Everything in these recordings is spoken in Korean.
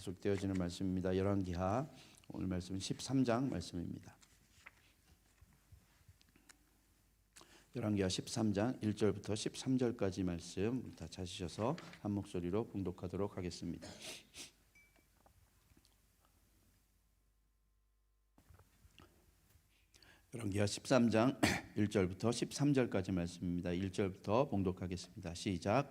계속되어지는 말씀입니다. 열왕기하 오늘 말씀은 13장 말씀입니다. 열왕기하 13장 1절부터 13절까지 말씀 다 찾으셔서 한 목소리로 봉독하도록 하겠습니다. 열왕기하 13장 1절부터 13절까지 말씀입니다. 1절부터 봉독하겠습니다. 시작.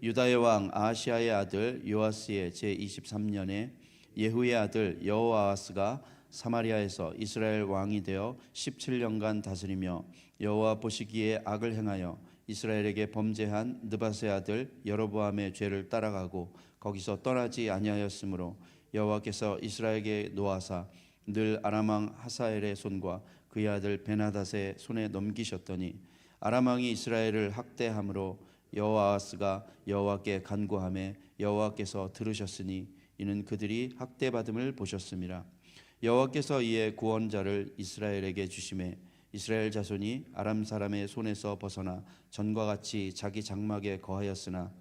유다의 왕 아시아의 아들 요아스의 제 23년에 예후의 아들 여호아스가 사마리아에서 이스라엘 왕이 되어 17년간 다스리며 여호와 보시기에 악을 행하여 이스라엘에게 범죄한 느바세 아들 여로보암의 죄를 따라가고 거기서 떠나지 아니하였으므로 여호와께서 이스라엘에게 노하사 늘 아람 왕 하사엘의 손과 그의 아들 베나닷의 손에 넘기셨더니 아람 왕이 이스라엘을 학대함으로 여호아스가 여호와께 간구함에 여호와께서 들으셨으니 이는 그들이 학대받음을 보셨음이라 여호와께서 이에 구원자를 이스라엘에게 주심에 이스라엘 자손이 아람 사람의 손에서 벗어나 전과 같이 자기 장막에 거하였으나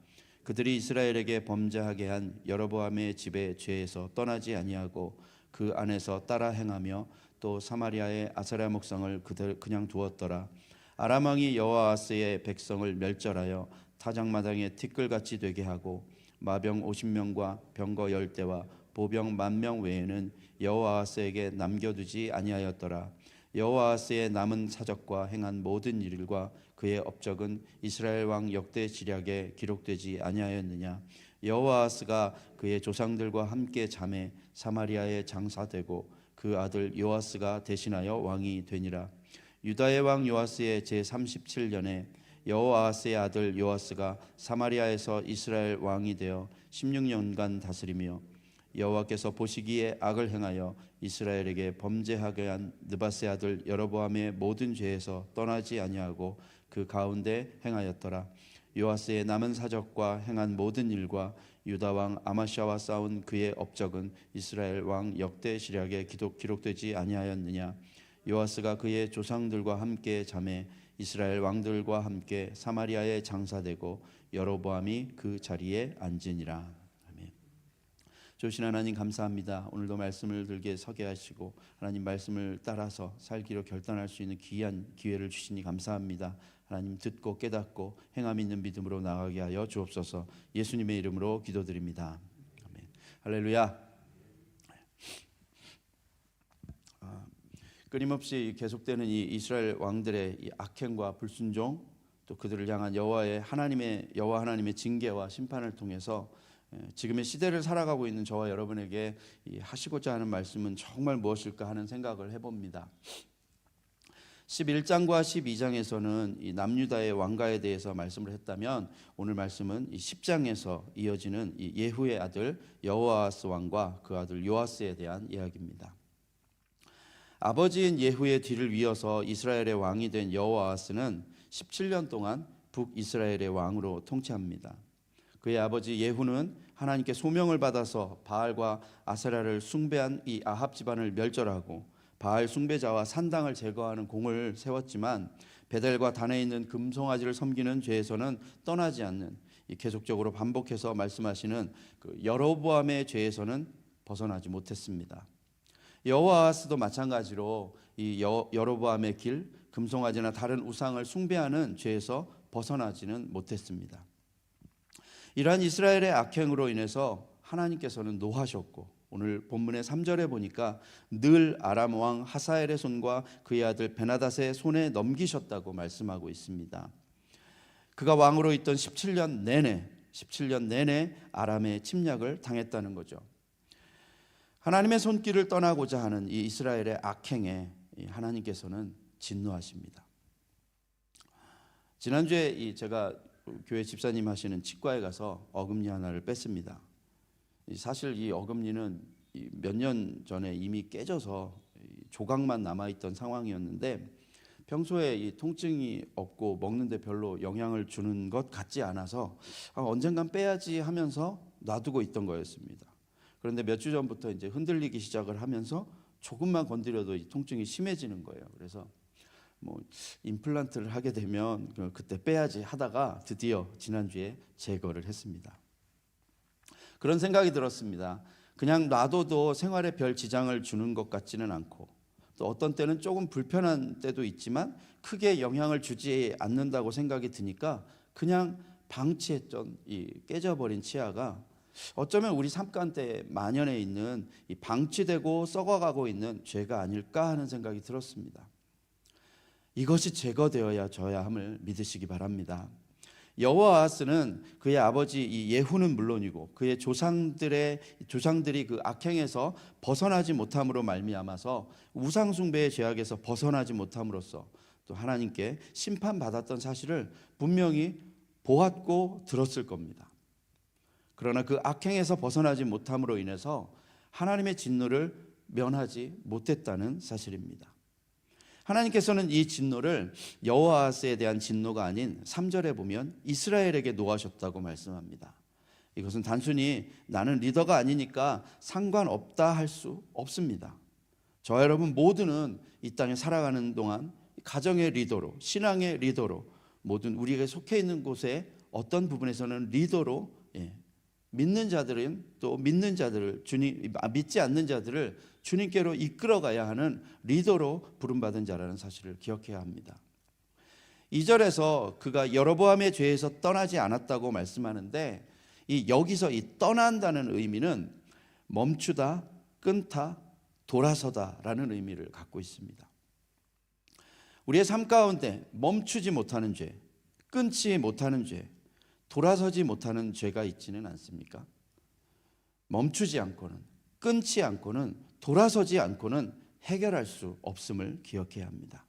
그들이 이스라엘에게 범죄하게 한 여로보암의 집의 죄에서 떠나지 아니하고 그 안에서 따라 행하며 또 사마리아의 아사랴 목성을 그들 그냥 두었더라. 아람 왕이 여호아스의 백성을 멸절하여 타작마당에 티끌같이 되게 하고 마병 50명과 병거 10대와 보병 만 명 외에는 여호아스에게 남겨두지 아니하였더라. 여호아스의 남은 사적과 행한 모든 일과 그의 업적은 이스라엘 왕 역대 지략에 기록되지 아니하였느냐. 여호아스가 그의 조상들과 함께 잠에 사마리아에 장사되고 그 아들 요아스가 대신하여 왕이 되니라. 유다의 왕 요아스의 제 37년에 여호아스의 아들 요아스가 사마리아에서 이스라엘 왕이 되어 16년간 다스리며 여호와께서 보시기에 악을 행하여 이스라엘에게 범죄하게 한 느바세 아들 여로보암의 모든 죄에서 떠나지 아니하고 그 가운데 행하였더라. 요아스의 남은 사적과 행한 모든 일과 유다 왕 아마샤와 싸운 그의 업적은 이스라엘 왕 역대 시략에 기록, 기록되지 아니하였느냐. 요아스가 그의 조상들과 함께 잠에 이스라엘 왕들과 함께 사마리아에 장사되고 여로보암이 그 자리에 앉으니라 아멘. 조신 하나님 감사합니다. 오늘도 말씀을 들게 서게 하시고 하나님 말씀을 따라서 살기로 결단할 수 있는 귀한 기회를 주시니 감사합니다. 하나님 듣고 깨닫고 행함 있는 믿음으로 나가게 하여 주옵소서. 예수님의 이름으로 기도드립니다. 아멘. 할렐루야. 아, 끊임없이 계속되는 이 이스라엘 왕들의 이 악행과 불순종 또 그들을 향한 여호와의 하나님의 여호와 하나님의 징계와 심판을 통해서 예, 지금의 시대를 살아가고 있는 저와 여러분에게 하시고자 하는 말씀은 정말 무엇일까 하는 생각을 해봅니다. 11장과 12장에서는 이 남유다의 왕가에 대해서 말씀을 했다면 오늘 말씀은 이 10장에서 이어지는 이 예후의 아들 여호아스 왕과 그 아들 요아스에 대한 이야기입니다. 아버지인 예후의 뒤를 이어서 이스라엘의 왕이 된 여호아스는 17년 동안 북이스라엘의 왕으로 통치합니다. 그의 아버지 예후는 하나님께 소명을 받아서 바알과 아세라를 숭배한 이 아합 집안을 멸절하고 바알 숭배자와 산당을 제거하는 공을 세웠지만 베델과 단에 있는 금송아지를 섬기는 죄에서는 떠나지 않는 계속적으로 반복해서 말씀하시는 그 여로보암의 죄에서는 벗어나지 못했습니다. 여호아스도 마찬가지로 이 여, 여로보암의 길, 금송아지나 다른 우상을 숭배하는 죄에서 벗어나지는 못했습니다. 이러한 이스라엘의 악행으로 인해서 하나님께서는 노하셨고 오늘 본문의 3절에 보니까 늘 아람 왕 하사엘의 손과 그의 아들 베나닷의 손에 넘기셨다고 말씀하고 있습니다. 그가 왕으로 있던 17년 내내 17년 내내 아람의 침략을 당했다는 거죠. 하나님의 손길을 떠나고자 하는 이 이스라엘의 악행에 하나님께서는 진노하십니다. 지난주에 제가 교회 집사님 하시는 치과에 가서 어금니 하나를 뺐습니다. 사실 이 어금니는 몇 년 전에 이미 깨져서 조각만 남아 있던 상황이었는데 평소에 이 통증이 없고 먹는데 별로 영향을 주는 것 같지 않아서 아, 언젠간 빼야지 하면서 놔두고 있던 거였습니다. 그런데 몇 주 전부터 이제 흔들리기 시작을 하면서 조금만 건드려도 이 통증이 심해지는 거예요. 그래서 뭐 임플란트를 하게 되면 그 그때 빼야지 하다가 드디어 지난주에 제거를 했습니다. 그런 생각이 들었습니다. 그냥 놔둬도 생활에 별 지장을 주는 것 같지는 않고 또 어떤 때는 조금 불편한 때도 있지만 크게 영향을 주지 않는다고 생각이 드니까 그냥 방치했던 이 깨져버린 치아가 어쩌면 우리 삶 가운데 만연해 있는 이 방치되고 썩어가고 있는 죄가 아닐까 하는 생각이 들었습니다. 이것이 제거되어야 져야 함을 믿으시기 바랍니다. 여호와스는 그의 아버지 이 예후는 물론이고 그의 조상들의 조상들이 그 악행에서 벗어나지 못함으로 말미암아서 우상 숭배의 죄악에서 벗어나지 못함으로써 또 하나님께 심판받았던 사실을 분명히 보았고 들었을 겁니다. 그러나 그 악행에서 벗어나지 못함으로 인해서 하나님의 진노를 면하지 못했다는 사실입니다. 하나님께서는 이 진노를 여호와스에 대한 진노가 아닌 3절에 보면 이스라엘에게 노하셨다고 말씀합니다. 이것은 단순히 나는 리더가 아니니까 상관없다 할 수 없습니다. 저와 여러분 모두는 이 땅에 살아가는 동안 가정의 리더로, 신앙의 리더로, 모든 우리에게 속해 있는 곳에 어떤 부분에서는 리더로 예, 믿는 자들은 또 믿는 자들을 주님 아, 믿지 않는 자들을 주님께로 이끌어가야 하는 리더로 부름받은 자라는 사실을 기억해야 합니다. 2절에서 그가 여로보암의 죄에서 떠나지 않았다고 말씀하는데 이 여기서 이 떠난다는 의미는 멈추다, 끊다, 돌아서다라는 의미를 갖고 있습니다. 우리의 삶 가운데 멈추지 못하는 죄, 끊지 못하는 죄, 돌아서지 못하는 죄가 있지는 않습니까? 멈추지 않고는 끊지 않고는 돌아서지 않고는 해결할 수 없음을 기억해야 합니다.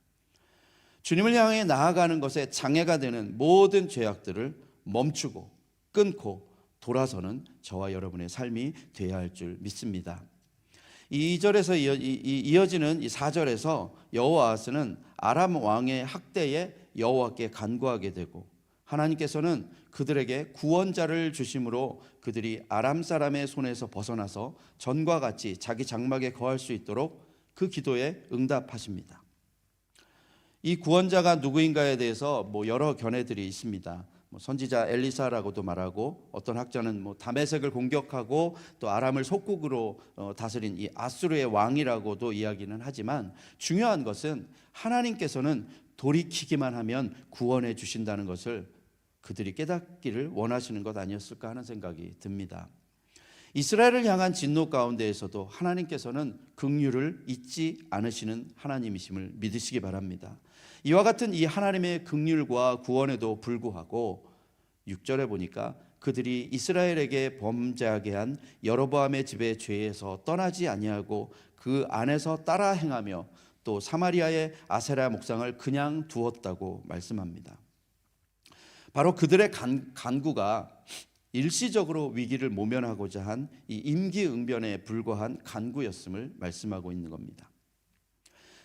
주님을 향해 나아가는 것에 장애가 되는 모든 죄악들을 멈추고 끊고 돌아서는 저와 여러분의 삶이 되어야 할 줄 믿습니다. 2절에서 이어 지는 이 4절에서 여호와스는 아람 왕의 학대에 여호와께 간구하게 되고 하나님께서는 그들에게 구원자를 주심으로 그들이 아람 사람의 손에서 벗어나서 전과 같이 자기 장막에 거할 수 있도록 그 기도에 응답하십니다. 이 구원자가 누구인가에 대해서 뭐 여러 견해들이 있습니다. 뭐 선지자 엘리사라고도 말하고 어떤 학자는 뭐 다메섹을 공격하고 또 아람을 속국으로 어, 다스린 이 아수르의 왕이라고도 이야기는 하지만 중요한 것은 하나님께서는 돌이키기만 하면 구원해 주신다는 것을 그들이 깨닫기를 원하시는 것 아니었을까 하는 생각이 듭니다. 이스라엘을 향한 진노 가운데에서도 하나님께서는 긍휼을 잊지 않으시는 하나님이심을 믿으시기 바랍니다. 이와 같은 이 하나님의 긍휼과 구원에도 불구하고 6절에 보니까 그들이 이스라엘에게 범죄하게 한 여로보암의 집의 죄에서 떠나지 아니하고 그 안에서 따라 행하며 또 사마리아의 아세라 목상을 그냥 두었다고 말씀합니다. 바로 그들의 간, 간구가 일시적으로 위기를 모면하고자 한 이 임기응변에 불과한 간구였음을 말씀하고 있는 겁니다.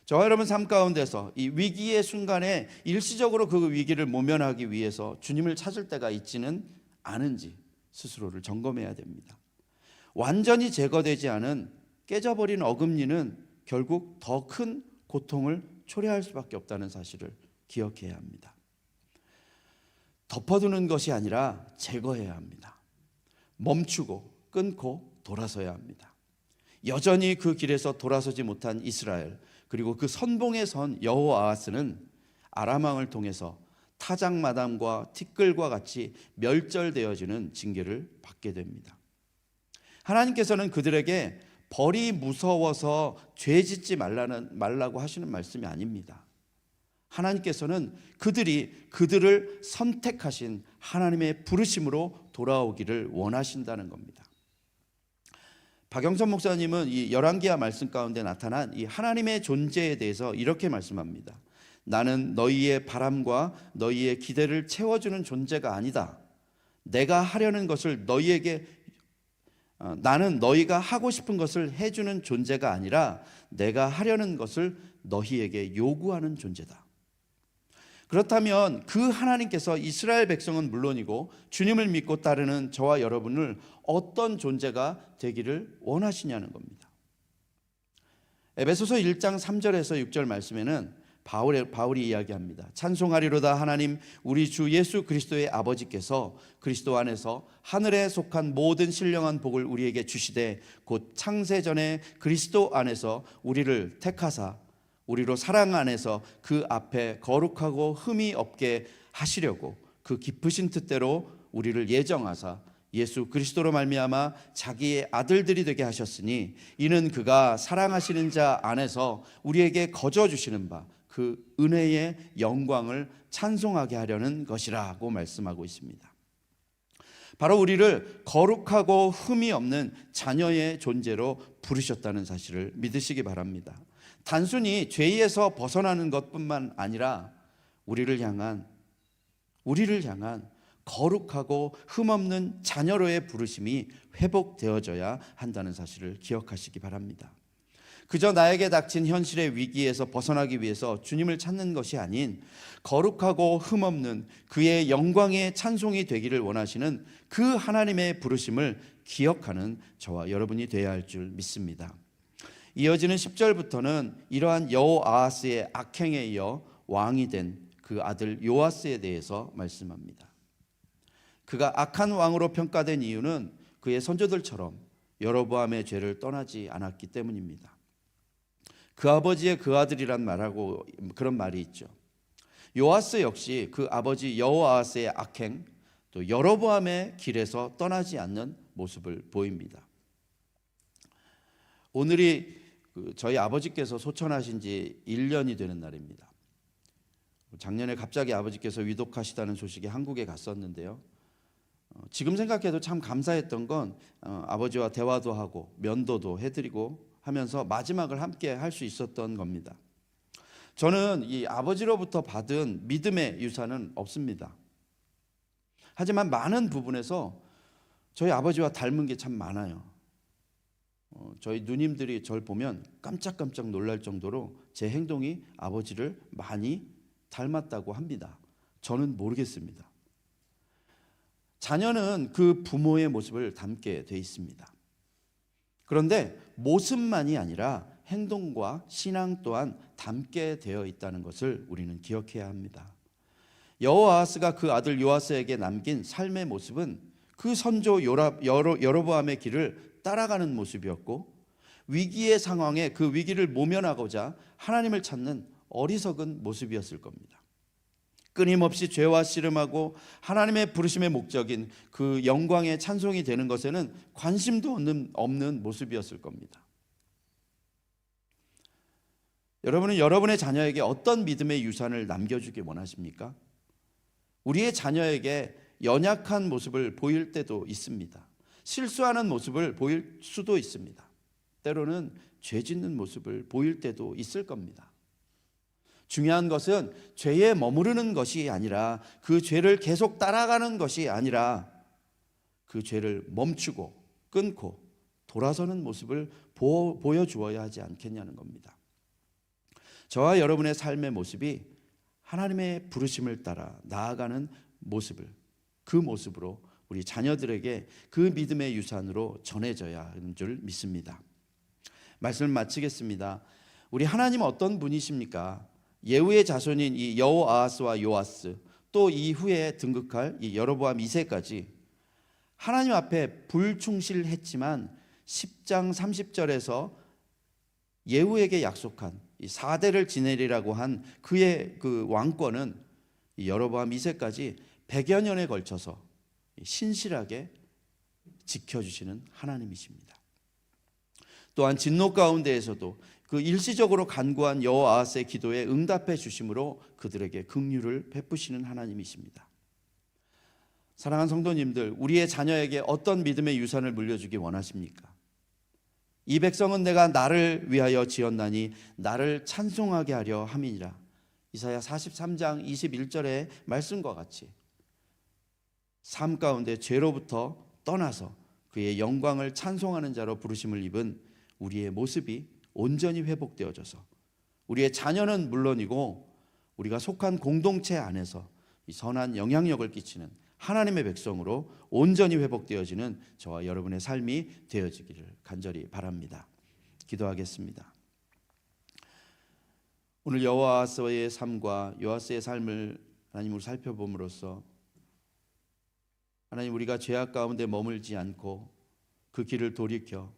저와 여러분 삶 가운데서 이 위기의 순간에 일시적으로 그 위기를 모면하기 위해서 주님을 찾을 때가 있지는 않은지 스스로를 점검해야 됩니다. 완전히 제거되지 않은 깨져버린 어금니는 결국 더 큰 고통을 초래할 수밖에 없다는 사실을 기억해야 합니다. 덮어두는 것이 아니라 제거해야 합니다. 멈추고 끊고 돌아서야 합니다. 여전히 그 길에서 돌아서지 못한 이스라엘 그리고 그 선봉에 선 여호아하스는 아람 왕을 통해서 타작마담과 티끌과 같이 멸절되어지는 징계를 받게 됩니다. 하나님께서는 그들에게 벌이 무서워서 죄 짓지 말라는 말라고 하시는 말씀이 아닙니다. 하나님께서는 그들이 그들을 선택하신 하나님의 부르심으로 돌아오기를 원하신다는 겁니다. 박영선 목사님은 이 열왕기하 말씀 가운데 나타난 이 하나님의 존재에 대해서 이렇게 말씀합니다. 나는 너희의 바람과 너희의 기대를 채워주는 존재가 아니다. 내가 하려는 것을 너희에게 어, 나는 너희가 하고 싶은 것을 해주는 존재가 아니라 내가 하려는 것을 너희에게 요구하는 존재다. 그렇다면 그 하나님께서 이스라엘 백성은 물론이고 주님을 믿고 따르는 저와 여러분을 어떤 존재가 되기를 원하시냐는 겁니다. 에베소서 1장 3절에서 6절 말씀에는 바울의, 바울이 이야기합니다. 찬송하리로다 하나님 우리 주 예수 그리스도의 아버지께서 그리스도 안에서 하늘에 속한 모든 신령한 복을 우리에게 주시되 곧 창세 전에 그리스도 안에서 우리를 택하사 우리로 사랑 안에서 그 앞에 거룩하고 흠이 없게 하시려고 그 깊으신 뜻대로 우리를 예정하사 예수 그리스도로 말미암아 자기의 아들들이 되게 하셨으니 이는 그가 사랑하시는 자 안에서 우리에게 거저 주시는 바 그 은혜의 영광을 찬송하게 하려는 것이라고 말씀하고 있습니다. 바로 우리를 거룩하고 흠이 없는 자녀의 존재로 부르셨다는 사실을 믿으시기 바랍니다. 단순히 죄에서 벗어나는 것뿐만 아니라 우리를 향한 우리를 향한 거룩하고 흠없는 자녀로의 부르심이 회복되어져야 한다는 사실을 기억하시기 바랍니다. 그저 나에게 닥친 현실의 위기에서 벗어나기 위해서 주님을 찾는 것이 아닌 거룩하고 흠없는 그의 영광의 찬송이 되기를 원하시는 그 하나님의 부르심을 기억하는 저와 여러분이 되어야 할 줄 믿습니다. 이어지는 10절부터는 이러한 여호아하스의 악행에 이어 왕이 된 그 아들 요아스에 대해서 말씀합니다. 그가 악한 왕으로 평가된 이유는 그의 선조들처럼 여로보암의 죄를 떠나지 않았기 때문입니다. 그 아버지의 그 아들이란 말하고 그런 말이 있죠. 요아스 역시 그 아버지 여호아스의 악행 또 여로보암의 길에서 떠나지 않는 모습을 보입니다. 오늘이 그 저희 아버지께서 소천하신 지 1년이 되는 날입니다. 작년에 갑자기 아버지께서 위독하시다는 소식이 한국에 갔었는데요. 어, 지금 생각해도 참 감사했던 건 어, 아버지와 대화도 하고 면도도 해드리고 하면서 마지막을 함께 할 수 있었던 겁니다. 저는 이 아버지로부터 받은 믿음의 유산은 없습니다. 하지만 많은 부분에서 저희 아버지와 닮은 게 참 많아요. 어, 저희 누님들이 절 보면 깜짝깜짝 놀랄 정도로 제 행동이 아버지를 많이 닮았다고 합니다. 저는 모르겠습니다. 자녀는 그 부모의 모습을 담게 돼 있습니다. 그런데 모습만이 아니라 행동과 신앙 또한 담게 되어 있다는 것을 우리는 기억해야 합니다. 여호아스가 그 아들 요아스에게 남긴 삶의 모습은 그 선조 여로보암의 길을 따라가는 모습이었고 위기의 상황에 그 위기를 모면하고자 하나님을 찾는 어리석은 모습이었을 겁니다. 끊임없이 죄와 씨름하고 하나님의 부르심의 목적인 그 영광의 찬송이 되는 것에는 관심도 없는, 없는 모습이었을 겁니다. 여러분은 여러분의 자녀에게 어떤 믿음의 유산을 남겨주기 원하십니까? 우리의 자녀에게 연약한 모습을 보일 때도 있습니다. 실수하는 모습을 보일 수도 있습니다. 때로는 죄 짓는 모습을 보일 때도 있을 겁니다. 중요한 것은 죄에 머무르는 것이 아니라 그 죄를 계속 따라가는 것이 아니라 그 죄를 멈추고 끊고 돌아서는 모습을 보, 보여주어야 하지 않겠냐는 겁니다. 저와 여러분의 삶의 모습이 하나님의 부르심을 따라 나아가는 모습을 그 모습으로 우리 자녀들에게 그 믿음의 유산으로 전해져야 하는 줄 믿습니다. 말씀을 마치겠습니다. 우리 하나님 어떤 분이십니까? 예후의 자손인 이 여호아하스와 요아스 또 이후에 등극할 이 여로보암 2세까지 하나님 앞에 불충실했지만 10장 30절에서 예후에게 약속한 이 4대를 지내리라고 한 그의 그 왕권은 여로보암 2세까지 100여 년에 걸쳐서 신실하게 지켜주시는 하나님이십니다. 또한 진노 가운데에서도 그 일시적으로 간구한 여호아스의 기도에 응답해 주심으로 그들에게 긍휼을 베푸시는 하나님이십니다. 사랑하는 성도님들, 우리의 자녀에게 어떤 믿음의 유산을 물려주기 원하십니까? 이 백성은 내가 나를 위하여 지었나니 나를 찬송하게 하려 함이니라. 이사야 43장 21절의 말씀과 같이 삶 가운데 죄로부터 떠나서 그의 영광을 찬송하는 자로 부르심을 입은 우리의 모습이 온전히 회복되어져서 우리의 자녀는 물론이고 우리가 속한 공동체 안에서 선한 영향력을 끼치는 하나님의 백성으로 온전히 회복되어지는 저와 여러분의 삶이 되어지기를 간절히 바랍니다. 기도하겠습니다. 오늘 여호와스의 삶과 요아스의 삶을 하나님으로 살펴봄으로써 하나님 우리가 죄악 가운데 머물지 않고 그 길을 돌이켜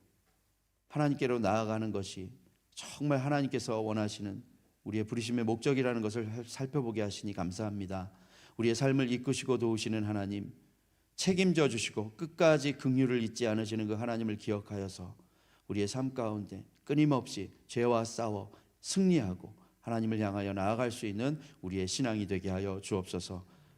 하나님께로 나아가는 것이 정말 하나님께서 원하시는 우리의 부르심의 목적이라는 것을 살펴보게 하시니 감사합니다. 우리의 삶을 이끄시고 도우시는 하나님 책임져 주시고 끝까지 긍휼을 잊지 않으시는 그 하나님을 기억하여서 우리의 삶 가운데 끊임없이 죄와 싸워 승리하고 하나님을 향하여 나아갈 수 있는 우리의 신앙이 되게 하여 주옵소서.